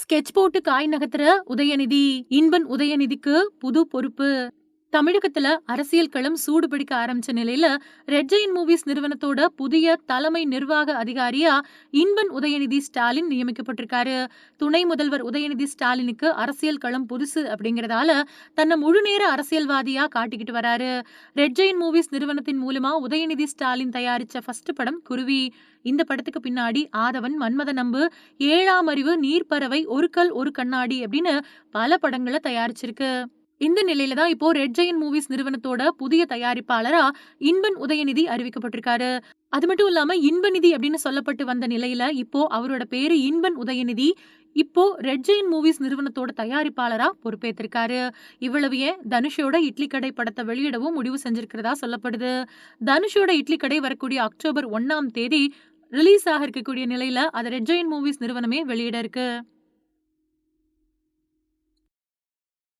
Sketch போட்டு காய் நகர்த்துற உதயநிதி இன்பன் உதயநிதிக்கு புது பொறுப்பு. தமிழகத்துல அரசியல் களம் சூடு பிடிக்க ஆரம்பிச்ச நிலையில ரெட் ஜெயின் மூவிஸ் நிறுவனத்தோட புதிய தலைமை நிர்வாக அதிகாரியா இன்பன் உதயநிதி ஸ்டாலின் நியமிக்கப்பட்டிருக்காரு. துணை முதல்வர் உதயநிதி ஸ்டாலினுக்கு அரசியல் களம் புதுசு அப்படிங்கறதால தன்னை முழு நேர அரசியல்வாதியா காட்டிக்கிட்டு வராரு. ரெட் ஜெயின் மூவிஸ் நிறுவனத்தின் மூலமா உதயநிதி ஸ்டாலின் தயாரிச்ச ஃபர்ஸ்ட் படம் குருவி. இந்த படத்துக்கு பின்னாடி ஆதவன் மன்மத நம்பு ஏழாம் அறிவு நீர்ப்பறவை ஒரு கல் ஒரு கண்ணாடி அப்படின்னு பல படங்களை தயாரிச்சிருக்கு. இந்த நிலையில தான் இப்போ ரெட் ஜெயின் மூவிஸ் நிறுவனத்தோட புதிய தயாரிப்பாளரா இன்பன் உதயநிதி அறிவிக்கப்பட்டிருக்காரு. அது மட்டும் இல்லாம இன்பநிதி அப்படின்னு சொல்லப்பட்டு வந்த நிலையில இப்போ அவரோட பேரு இன்பன் உதயநிதி. இப்போ ரெட் ஜெயின் மூவிஸ் நிறுவனத்தோட தயாரிப்பாளரா பொறுப்பேற்றிருக்காரு இவ்வளவு ஏன் தனுஷோட இட்லி கடை படத்தை வெளியிடவும் முடிவு செஞ்சிருக்கிறதா சொல்லப்படுது. தனுஷோட இட்லி கடை வரக்கூடிய அக்டோபர் ஒன்னாம் தேதி ரிலீஸ் ஆக இருக்கக்கூடிய நிலையில அதை ரெட் ஜெயின் மூவிஸ் நிறுவனமே வெளியிட இருக்கு.